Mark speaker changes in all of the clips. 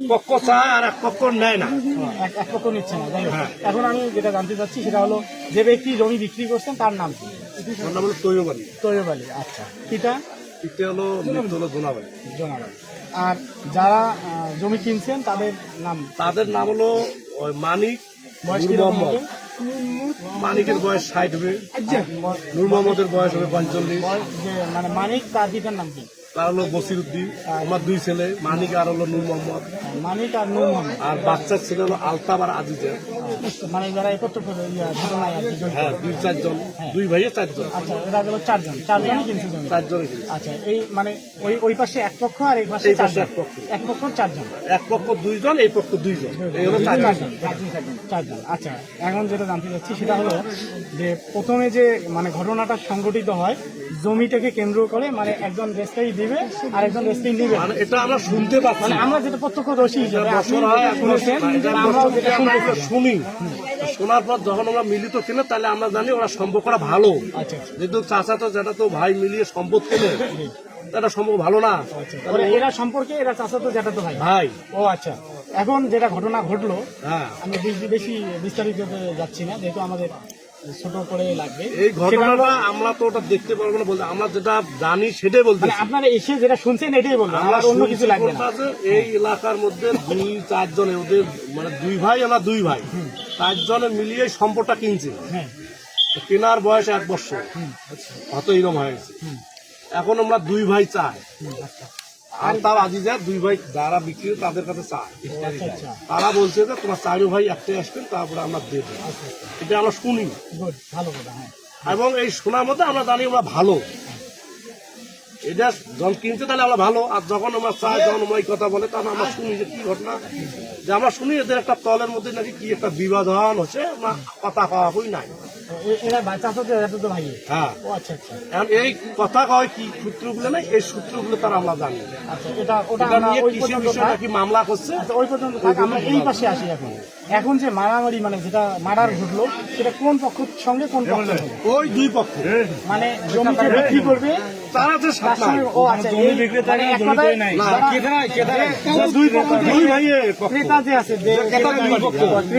Speaker 1: পক্ষ চায় আর এক পক্ষ নেয় না।
Speaker 2: এক এক পক্ষ নিচ্ছে না যাই হোক।
Speaker 1: হ্যাঁ।
Speaker 2: এখন আমি যেটা জানতে চাচ্ছি সেটা হলো যে ব্যক্তি জমি বিক্রি করছেন তার নাম কি?
Speaker 1: ওর নাম হলো
Speaker 2: তৈয়ব আলী আচ্ছা। পিতা?
Speaker 1: এটা হলো মৃত্যু হলো
Speaker 2: আর যারা আহ, জমি কিনছেন তাদের নাম?
Speaker 1: তাদের নাম হলো ওই মানিক
Speaker 2: বয়স
Speaker 1: নূর
Speaker 2: কীরকম
Speaker 1: মোহাম্মদ।
Speaker 2: হবে?
Speaker 1: মানিকের বয়স ষাট হবে।
Speaker 2: আচ্ছা,
Speaker 1: নূর মোহাম্মদের বয়স হবে পঞ্চল্লিশ।
Speaker 2: বয়স যে মানে মানিক তার পিতার নাম কি?
Speaker 1: তার হলো বসির উদ্দিন আমার দুই ছেলে মানিক আর হলো নূর মোহাম্মদ।
Speaker 2: মানিক আর নূর মোহাম্মদ।
Speaker 1: আর বাচ্চার ছেলে হলো আলতাব আর আজিজের।
Speaker 2: মানে যারা একত্র করে আর।
Speaker 1: হ্যাঁ দুই চারজন। দুই ভাইয়ে চারজন।
Speaker 2: আচ্ছা এরা গেল চারজন। চারজনই কিনছে জমি আচ্ছা এই মানে ওই ওই পাশে এক পক্ষ আর এই পাশে চারজন।
Speaker 1: এক পক্ষ।
Speaker 2: এক পক্ষ চারজন।
Speaker 1: এক পক্ষ দুইজন এই পক্ষ দুইজন। এই হলো চারজন।
Speaker 2: চারজন আচ্ছা এখন যেটা জানতে চাচ্ছি সেটা হলো যে প্রথমে যে মানে ঘটনাটা সংঘটিত হয় জমিটাকে কেন্দ্র করে মানে একজন রেস্টাই দিবে আর একজন নিবে
Speaker 1: মানে এটা আমরা শুনতে পাচ্ছি।
Speaker 2: মানে আমরা যেটা প্রত্যক্ষদর্শী হিসেবে শুনেছেন আমরাও যেটা
Speaker 1: শুনি। শোনার পর যখন আমরা মিলিত কিনে তাহলে আমরা জানি ওরা সম্পর্কটা ভালো।
Speaker 2: আচ্ছা আচ্ছা।
Speaker 1: যেহেতু চাচা তো যেটা তো ভাই মিলিয়ে সম্পদ কিনে এটা সম্পর্ক ভালো না।
Speaker 2: এরা সম্পর্কে এরা চাচাতো যেটা তো ভাই?
Speaker 1: ভাই।
Speaker 2: ও আচ্ছা। এখন যেটা ঘটনা ঘটলো
Speaker 1: হ্যাঁ।
Speaker 2: আমি বেশি বেশি বিস্তারিত যাচ্ছি না যেহেতু আমাদের ছোট করে লাগবে।
Speaker 1: এই ঘটনাটা আমরা তো ওটা দেখতে পারব না বলতে আমরা যেটা জানি সেটাই বলতে
Speaker 2: মানে আপনারা এসে যেটা শুনছেন এটাই
Speaker 1: আমরা
Speaker 2: অন্য কিছু লাগবে না।
Speaker 1: এই এলাকার মধ্যে দুই চারজনে ওদের মানে দুই ভাই আমরা দুই ভাই। চারজনে মিলিয়ে সম্পদটা কিনছে।
Speaker 2: হ্যাঁ।
Speaker 1: কেনার বয়স এক বছর। হয়তো এইরকম হয়েছে এখন আমরা দুই ভাই চাই।
Speaker 2: আচ্ছা।
Speaker 1: আর তার আজিজা দুই ভাই যারা বিক্রি করে তাদের কাছে চায়
Speaker 2: আচ্ছা আচ্ছা।
Speaker 1: তারা বলছে যে তোমার চারো ভাই একটাই আসবেন তারপরে আমরা দেবো। এটা আমরা শুনি।
Speaker 2: ভালো কথা হ্যাঁ।
Speaker 1: এবং এই শোনার মধ্যে আমরা জানি আমরা ভালো। এটা যখন কিনছে তাহলে আমরা ভালো আর যখন আমরা চাই যখন আমরা এই কথা বলে তখন আমরা শুনি যে কি ঘটনা। যে আমরা শুনি এদের একটা তলের মধ্যে নাকি কি একটা বিবাদন হচ্ছে না কথা কওয়া হই নাই। হ্যাঁ।
Speaker 2: আচ্ছা আচ্ছা।
Speaker 1: এখন এই কথা কয় কি সূত্রগুলো নাই এই সূত্রগুলো তারা আমরা জানি।
Speaker 2: এটা ওটা
Speaker 1: এটা
Speaker 2: আমরা
Speaker 1: নিয়ে
Speaker 2: ওই
Speaker 1: কৃষি
Speaker 2: পর্যন্ত
Speaker 1: বিষয়ে
Speaker 2: থাক।
Speaker 1: নাকি মামলা করছে?
Speaker 2: ওই পর্যন্ত আমরা এই পাশে আসি এখন। এখন যে মারামারি মানে যেটা মার্ডার ঘটলো সেটা কোন পক্ষের সঙ্গে কোন পক্ষ
Speaker 1: ওই দুই পক্ষ
Speaker 2: মানে জমিকে বিক্রি করবে
Speaker 1: তারা যে
Speaker 2: তার
Speaker 1: সাথে
Speaker 2: সঙ্গে ও আচ্ছা এই এক কথায়
Speaker 1: দুই পক্ষ। দুই ভাইয়ের
Speaker 2: ক্রেতা যে আছে ক্রেতা দুই পক্ষ। পক্ষে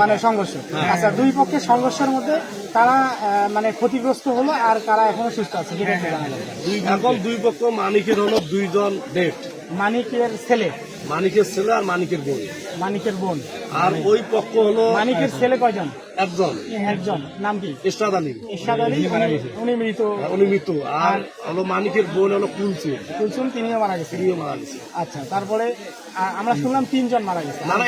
Speaker 2: মানে সংঘর্ষ। আচ্ছা দুই পক্ষের সংঘর্ষের মধ্যে তারা মানে ক্ষতিগ্রস্ত হলো আর তারা এখনও সুস্থ আছে। যেটা একটু জানা যাবে।
Speaker 1: এখন দুই পক্ষ মানিকের হলো দুইজন ডেট
Speaker 2: মানিকের ছেলে।
Speaker 1: মানিকের ছেলে আর মানিকের বোন।
Speaker 2: মানিকের বোন।
Speaker 1: আর ওই পক্ষ হলো
Speaker 2: মানিকের ছেলে কয়জন?
Speaker 1: একজন।
Speaker 2: একজন। নাম কি?
Speaker 1: আলী।
Speaker 2: আলী উনি- মৃত।
Speaker 1: উনি মৃত। আর হলো মানিকের বোন হলো কুলচি
Speaker 2: কুলসুম তিনিও মারা গেছে
Speaker 1: তিনিও মারা গেছে
Speaker 2: আচ্ছা তারপরে আমরা শুনলাম তিনজন মারা গেছে।
Speaker 1: না না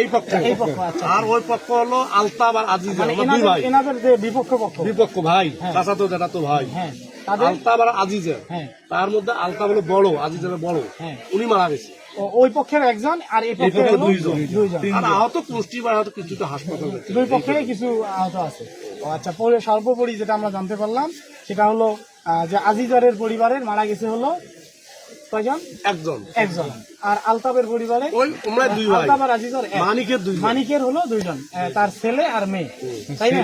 Speaker 1: এই পক্ষ।
Speaker 2: এই পক্ষ, আচ্ছা।
Speaker 1: আর ওই পক্ষ হলো আলতাব আর আজিজ
Speaker 2: মানে
Speaker 1: দুই
Speaker 2: এনাদের
Speaker 1: ভাই।
Speaker 2: এনাদের যে বিপক্ষ পক্ষ।
Speaker 1: বিপক্ষ ভাই
Speaker 2: হ্যাঁ।
Speaker 1: চাচা তো যেটা তো ভাই।
Speaker 2: হ্যাঁ
Speaker 1: আলতাব আর
Speaker 2: হ্যাঁ।
Speaker 1: তার মধ্যে আলতাব হলো বড় আজিজের বড়। উনি মারা গেছে।
Speaker 2: ওই পক্ষের একজন আর এই পক্ষের
Speaker 1: পক্ষে দুইজন। আর আহত পুষ্টি বা হয়তো কিছুটা হাসপাতালে।
Speaker 2: দুই পক্ষে কিছু আহত আছে। আচ্ছা পরে সর্বোপরি যেটা আমরা জানতে পারলাম সেটা হলো যে আজিজারের পরিবারের মারা গেছে হলো কয়জন?
Speaker 1: একজন।
Speaker 2: একজন। আর আলতাবের পরিবারে?
Speaker 1: ওই আমরা দুই ভাই।
Speaker 2: আলতাব আর আজিজার।
Speaker 1: মানিকের দুই
Speaker 2: মানিকের হলো দুইজন। তার ছেলে আর মেয়ে। তাই না?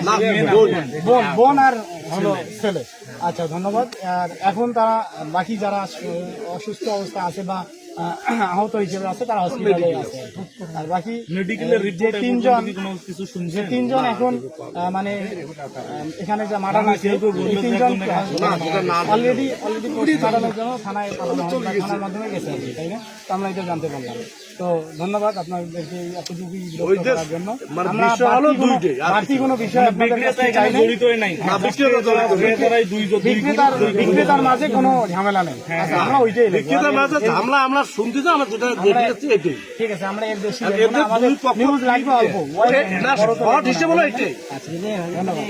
Speaker 1: বোন।
Speaker 2: বোন। আর হলো ছেলে। আচ্ছা ধন্যবাদ। আর এখন তারা বাকি যারা অসুস্থ অবস্থা আছে বা আহত হিসেবে আছে তারা হসপিটালে আছে। আর বাকি যে তিনজন যে তিনজন এখন মানে এখানে যে মারা হয়েছে তিনজন অলরেডি অলরেডি পোস্টমর্টমের জন্য থানায় থানার মাধ্যমে গেছে আর কি, তাই না? তো আমরা এটা জানতে পারলাম। তো ধন্যবাদ আপনাদেরকে বিরক্ত করার জন্য।
Speaker 1: মানে
Speaker 2: বাড়তি কোনো- বিষয় আপনাদের
Speaker 3: দুই
Speaker 2: বিক্রেতার মাঝে কোনো ঝামেলা নেই। আচ্ছা, আমরা ওইটাই
Speaker 1: মাঝে ঝামলা আমরা শুনতে তো আমরা যেটা দেখেছি এটাই।
Speaker 2: ঠিক আছে আমরা এর বেশি
Speaker 1: আর
Speaker 2: লিখব না,
Speaker 1: এদের
Speaker 2: আমাদের নিউজ লাগবে অল্প।
Speaker 1: না, শর্ট হিসেবে হলো এটাই।
Speaker 2: ধন্যবাদ।